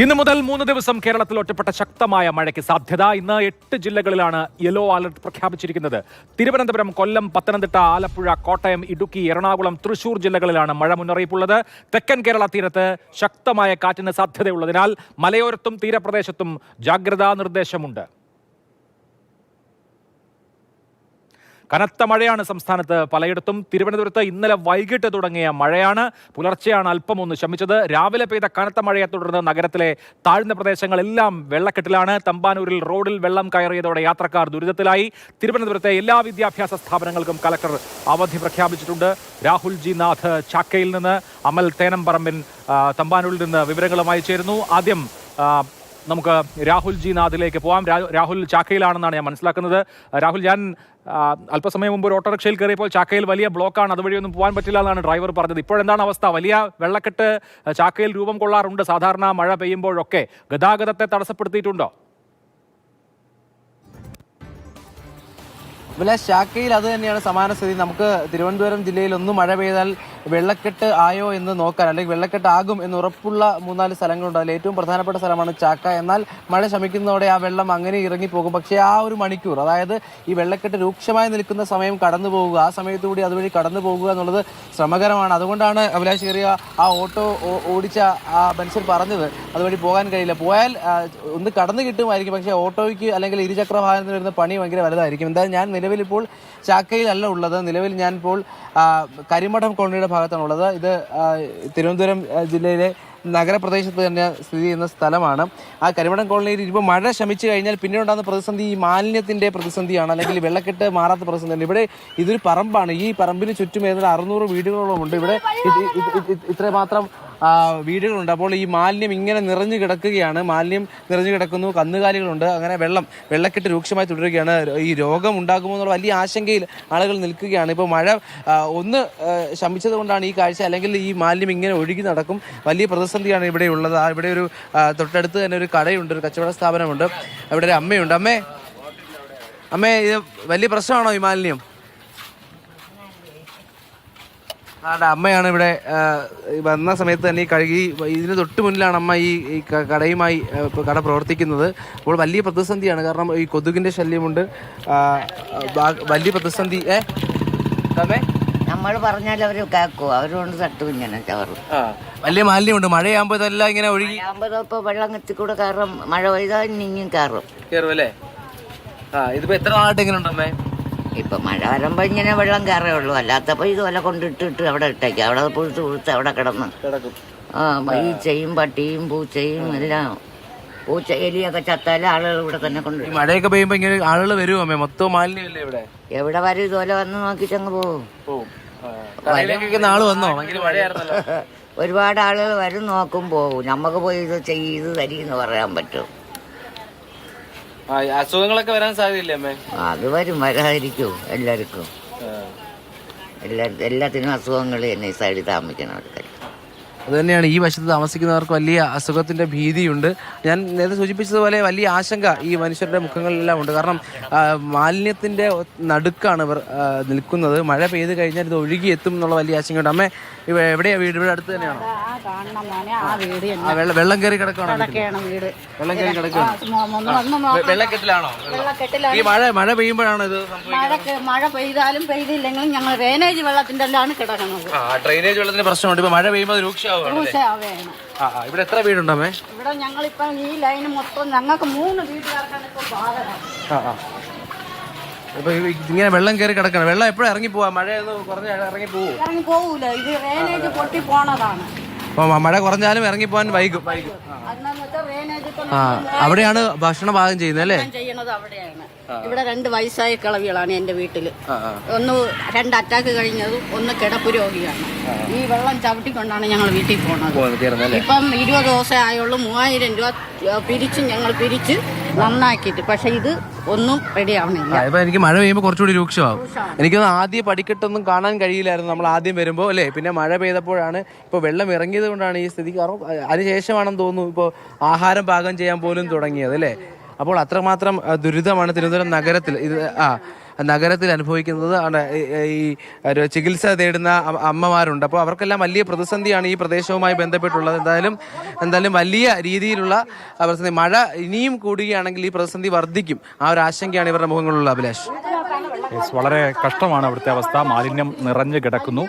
ഇന്ന് മുതൽ മൂന്ന് ദിവസം കേരളത്തിൽ ഒറ്റപ്പെട്ട ശക്തമായ മഴയ്ക്ക് സാധ്യത. ഇന്ന് എട്ട് ജില്ലകളിലാണ് യെല്ലോ അലർട്ട് പ്രഖ്യാപിച്ചിരിക്കുന്നത്. തിരുവനന്തപുരം കൊല്ലം പത്തനംതിട്ട ആലപ്പുഴ കോട്ടയം ഇടുക്കി എറണാകുളം തൃശൂർ ജില്ലകളിലാണ് മഴ മുന്നറിയിപ്പുള്ളത്. തെക്കൻ കേരള തീരത്ത് ശക്തമായ കാറ്റിന് സാധ്യതയുള്ളതിനാൽ മലയോരത്തും തീരപ്രദേശത്തും ജാഗ്രതാ നിർദ്ദേശമുണ്ട്. കനത്ത മഴയാണ് സംസ്ഥാനത്ത് പലയിടത്തും. തിരുവനന്തപുരത്ത് ഇന്നലെ വൈകിട്ട് തുടങ്ങിയ മഴയാണ്. പുലർച്ചെയാണ് അല്പം ഒന്ന് ശമിച്ചത്. രാവിലെ പെയ്ത കനത്ത മഴയെ തുടർന്ന് നഗരത്തിലെ താഴ്ന്ന പ്രദേശങ്ങളെല്ലാം വെള്ളക്കെട്ടിലാണ്. തമ്പാനൂരിൽ റോഡിൽ വെള്ളം കയറിയതോടെ യാത്രക്കാർ ദുരിതത്തിലായി. തിരുവനന്തപുരത്തെ എല്ലാ വിദ്യാഭ്യാസ സ്ഥാപനങ്ങൾക്കും കലക്ടർ അവധി പ്രഖ്യാപിച്ചിട്ടുണ്ട്. രാഹുൽ ജി നാഥ് ചാക്കയിൽ നിന്ന് അമൽ തേനംപറമ്പിൻ തമ്പാനൂരിൽ നിന്ന് വിവരങ്ങളുമായി ചേരുന്നു. ആദ്യം നമുക്ക് രാഹുൽ ജി നാഥിലേക്ക് പോവാം. രാഹുൽ ചാക്കയിലാണെന്നാണ് ഞാൻ മനസ്സിലാക്കുന്നത്. രാഹുൽ ഞാൻ അല്പസമയം മുമ്പ് ഒരു ഓട്ടോറിക്ഷയിൽ കയറിയപ്പോൾ ചാക്കയിൽ വലിയ ബ്ലോക്കാണ്. അതുവഴി ഒന്നും പോകാൻ പറ്റില്ല എന്നാണ് ഡ്രൈവർ പറഞ്ഞത്. ഇപ്പോഴെന്താണ് അവസ്ഥ? വലിയ വെള്ളക്കെട്ട് ചാക്കയിൽ രൂപം കൊള്ളാറുണ്ട്. സാധാരണ മഴ പെയ്യുമ്പോഴൊക്കെ ഗതാഗതത്തെ തടസ്സപ്പെടുത്തിയിട്ടുണ്ടോ? വിലാസ് ശാഖയിൽ അത് തന്നെയാണ് സമാന സ്ഥിതി. നമുക്ക് തിരുവനന്തപുരം ജില്ലയിൽ ഒന്ന് മഴ പെയ്താൽ വെള്ളക്കെട്ട് ആയോ എന്ന് നോക്കാൻ അല്ലെങ്കിൽ വെള്ളക്കെട്ട് ആകും എന്ന് ഉറപ്പുള്ള മൂന്നാൽ സ്ഥലങ്ങളുണ്ട്. അതിൽ ഏറ്റവും പ്രധാനപ്പെട്ട സ്ഥലമാണ് ചാക്ക. എന്നാൽ മഴ ശമിക്കുന്നതോടെ ആ വെള്ളം അങ്ങനെ ഇറങ്ങിപ്പോകും പക്ഷേ ആ ഒരു മണിക്കൂർ അതായത് ഈ വെള്ളക്കെട്ട് രൂക്ഷമായി നിൽക്കുന്ന സമയം കടന്നു പോകുക ആ സമയത്ത് കൂടി അതുവഴി കടന്നു പോകുക എന്നുള്ളത് ശ്രമകരമാണ്. അതുകൊണ്ടാണ് അഭിലാഷ് കയറിയ ആ ഓട്ടോ ഓടിച്ച ആ മനുഷ്യൻ പറഞ്ഞത് അതുവഴി പോകാൻ കഴിയില്ല. പോയാൽ ഒന്ന് കടന്നു കിട്ടുമായിരിക്കും. പക്ഷേ ഓട്ടോയ്ക്ക് അല്ലെങ്കിൽ ഇരുചക്ര വാഹനത്തിന് വരുന്ന പണി ഭയങ്കര വലുതായിരിക്കും. എന്തായാലും ഞാൻ നിലവിൽ ഇപ്പോൾ ചാക്കയിലല്ല ഉള്ളത്. നിലവിൽ ആ, കരിമഠം കോളനിയുടെ ഭാഗത്താണ് ഉള്ളത് ഇത് തിരുവനന്തപുരം ജില്ലയിലെ നഗരപ്രദേശത്ത് തന്നെ സ്ഥിതി ചെയ്യുന്ന സ്ഥലമാണ്. ആ കരിമടം കോളനിയിൽ ഇപ്പോൾ മഴ ശമിച്ചു കഴിഞ്ഞാൽ പിന്നീട് ഉണ്ടാകുന്ന പ്രതിസന്ധി ഈ മാലിന്യത്തിന്റെ പ്രതിസന്ധിയാണ്. അല്ലെങ്കിൽ വെള്ളക്കെട്ട് മാറാത്ത പ്രതിസന്ധിയാണ്. ഇവിടെ ഇതൊരു പറമ്പാണ്. ഈ പറമ്പിന് ചുറ്റും ഏതാണ്ട് അറുന്നൂറ് വീടുകളോളം ഉണ്ട്. ഇവിടെ ഇത് ഇത് ഇത് ഇത് ഇത്രമാത്രം വീടുകളുണ്ട്. അപ്പോൾ ഈ മാലിന്യം ഇങ്ങനെ നിറഞ്ഞു കിടക്കുകയാണ്. മാലിന്യം നിറഞ്ഞു കിടക്കുന്നു. കന്നുകാലികളുണ്ട്. അങ്ങനെ വെള്ളം വെള്ളക്കെട്ട് രൂക്ഷമായി തുടരുകയാണ്. ഈ രോഗം ഉണ്ടാകുമോ എന്നുള്ള വലിയ ആശങ്കയിൽ ആളുകൾ നിൽക്കുകയാണ്. ഇപ്പോൾ മഴ ഒന്ന് ശമിച്ചത് കൊണ്ടാണ് ഈ കാഴ്ച. അല്ലെങ്കിൽ ഈ മാലിന്യം ഇങ്ങനെ ഒഴുകി നടക്കും. വലിയ പ്രതിസന്ധിയാണ് ഇവിടെ ഉള്ളത്. ഇവിടെ ഒരു തൊട്ടടുത്ത് തന്നെ ഒരു കടയുണ്ട്. ഒരു കച്ചവട സ്ഥാപനമുണ്ട്. അവിടെ ഒരു അമ്മയുണ്ട്. അമ്മേ അമ്മേ ഇത് വലിയ പ്രശ്നമാണോ ഈ മാലിന്യം? ആടെ അമ്മയാണ് ഇവിടെ വന്ന സമയത്ത് തന്നെ ഈ കഴുകി ഇതിന് തൊട്ട് മുന്നിലാണ് അമ്മ ഈ കടയുമായി കട പ്രവർത്തിക്കുന്നത്. അപ്പോൾ വലിയ പ്രതിസന്ധിയാണ്. കാരണം ഈ കൊതുകിന്റെ ശല്യമുണ്ട്. വലിയ പ്രതിസന്ധി ഏ? നമ്മൾ പറഞ്ഞാൽ അവർ കേൾക്കും. അവരോട് തട്ടും ഇങ്ങനെ ചവറും. വലിയ മാലിന്യമുണ്ട്. മഴയാകുമ്പോൾ ഇതെല്ലാം ഇങ്ങനെ ഒഴുകി ആകുമ്പോൾ ഇപ്പോൾ വെള്ളം എത്തിക്കൂടെ കാരണം മഴ പെയ്താൽ ഇനിയും കയറും. കയറും അല്ലേ? ആ ഇതിപ്പോ എത്ര നാളായിട്ട് എങ്ങനെ ഉണ്ടമ്മേ? ഇപ്പം മഴ വരുമ്പോൾ ഇങ്ങനെ വെള്ളം കയറേ ഉള്ളൂ അല്ലാത്തപ്പോൾ ഇതുപോലെ കൊണ്ടിട്ടിട്ട് അവിടെ ഇട്ടേക്കാം. അവിടെ പുഴുത്ത് പുഴുത്ത് അവിടെ കിടന്ന്. കിടക്കും. ആ ഈച്ചയും പട്ടിയും പൂച്ചയും എല്ലാം. പൂച്ച എലിയൊക്കെ ചത്താലും ആളുകൾ ഇവിടെ തന്നെ ഈ കൊണ്ട് മഴയൊക്കെ പെയ്യുമ്പോ ഇങ്ങനെ ആളുകൾ വരും അമ്മേ. മൊത്തം മാലിന്യമല്ലേ ഇവിടെ? എവിടെ വരും ഇതുപോലെ വന്ന് നോക്കിട്ട് പോകും പോവും. വന്നോ? ഒരുപാട് ആളുകൾ വരും നോക്കും പോകും നമുക്ക് പോയി ഇത് ചെയ്ത് ഇത് തരീന്ന് പറയാൻ പറ്റും. അസുഖങ്ങളൊക്കെ വരാൻ സാധ്യതയില്ലേ അമ്മേ? അത് വരും വരാതിരിക്കും എല്ലാവർക്കും. എല്ലാ എല്ലാത്തിനും അസുഖങ്ങൾ തന്നെ ഈ സൈഡിൽ താമസിക്കണവർക്ക് അത് തന്നെയാണ് ഈ വശത്ത് താമസിക്കുന്നവർക്ക് വലിയ അസുഖത്തിന്റെ ഭീതിയുണ്ട്. ഞാൻ നേരത്തെ സൂചിപ്പിച്ചതുപോലെ വലിയ ആശങ്ക ഈ മനുഷ്യരുടെ മുഖങ്ങളിലെല്ലാം ഉണ്ട്. കാരണം മാലിന്യത്തിന്റെ നടുക്കാണ് ഇവർ നിൽക്കുന്നത്. മഴ പെയ്ത് കഴിഞ്ഞാൽ ഇത് ഒഴുകി എത്തും എന്നുള്ള വലിയ ആശങ്കയുണ്ട്. അമ്മേ ഇവ എവിടെയാ വീട്? ഇവിടെ അടുത്ത് തന്നെയാണോ? വെള്ളം കയറി കിടക്കണോ വെള്ളം കയറി നോക്കണം വെള്ളക്കെട്ടിലാണോ? ഈ മഴ മഴ പെയ്യുമ്പോഴാണ് ഇത് മഴ പെയ്താലും പെയ്തില്ലെങ്കിലും ഞങ്ങൾ ഡ്രെയിനേജ് വെള്ളത്തിന്റെ കിടക്കുന്നത്. ഡ്രെയിനേജ് വെള്ളത്തിന്റെ പ്രശ്നമുണ്ട്. ഇപ്പൊ മഴ പെയ്യുമ്പോൾ ക്രൂശാവേണം ആ ഇവിടെ എത്ര വീടുണ്ടമ്മേ ഇവിടെ ഞങ്ങളിപ്പം ഈ ലൈന് മൊത്തം ഞങ്ങൾക്ക് മൂന്ന് വീട്ടുകാർക്കാണ് ഇപ്പം ബാധകം ആ ആ. ഇപ്പൊ ഈ- ഇങ്ങനെ വെള്ളം കയറി കിടക്കണം. വെള്ളം എപ്പോഴും ഇറങ്ങി പോവാ? മഴ കുറഞ്ഞ ഇറങ്ങി പോവും? ഇറങ്ങി പോവൂല. ഇത് റേനേജ് പൊട്ടി പോണതാണ്. അപ്പൊ മഴ കുറഞ്ഞാലും ഇറങ്ങി പോവാൻ വൈകും. ആ അവിടെയാണ് ഭക്ഷണം പാകം ചെയ്യുന്നത് അല്ലേ? ഇവിടെ രണ്ട് വയസ്സായ കിളവികളാണ് എന്റെ വീട്ടിൽ ആ ഒന്ന് രണ്ട് അറ്റാക്ക് കഴിഞ്ഞതും ഒന്ന് കിടപ്പ് രോഗിയാണ്. ഈ വെള്ളം ചവിട്ടിക്കൊണ്ടാണ് ഞങ്ങൾ വീട്ടിൽ പോണത്. ഇപ്പം ഇരുപത് ദിവസം ആയുള്ളൂ മൂവായിരം രൂപ പിരിച്ച് ഞങ്ങൾ പിരിച്ച് നന്നാക്കിയിട്ട്. പക്ഷെ ഇത് ഒന്നും റെഡി ആവണില്ല. ഇപ്പൊ എനിക്ക് മഴ പെയ്യുമ്പോൾ കുറച്ചുകൂടി രൂക്ഷമാവും. എനിക്കൊന്ന് ആദ്യം പടിക്കെട്ടൊന്നും കാണാൻ കഴിയില്ലായിരുന്നു നമ്മൾ ആദ്യം വരുമ്പോൾ അല്ലേ? പിന്നെ മഴ പെയ്തപ്പോഴാണ് ഇപ്പോൾ വെള്ളം ഇറങ്ങിയത് കൊണ്ടാണ് ഈ സ്ഥിതി കാരണം അതിനുശേഷമാണെന്ന് തോന്നുന്നു ഇപ്പോൾ ആഹാരം പാകം ചെയ്യാൻ പോലും തുടങ്ങിയത് അല്ലേ? അപ്പോൾ അത്രമാത്രം ദുരിതമാണ് തിരുവനന്തപുരം നഗരത്തിൽ. ഇത് ആ നഗരത്തിൽ അനുഭവിക്കുന്നത്. ഈ- ചികിത്സ തേടുന്ന അമ്മമാരുണ്ട്. അപ്പോൾ അവർക്കെല്ലാം വലിയ പ്രതിസന്ധിയാണ് ഈ പ്രദേശവുമായി ബന്ധപ്പെട്ടുള്ളത്. എന്തായാലും എന്തായാലും വലിയ രീതിയിലുള്ള പ്രതിസന്ധി. മഴ ഇനിയും കൂടുകയാണെങ്കിൽ ഈ പ്രതിസന്ധി വർദ്ധിക്കും. ആ ഒരു ആശങ്കയാണ് ഇവരുടെ മുഖങ്ങളിലുള്ള അഭിലാഷ്. വളരെ കഷ്ടമാണ് അവിടുത്തെ അവസ്ഥ. മാലിന്യം നിറഞ്ഞു കിടക്കുന്നു.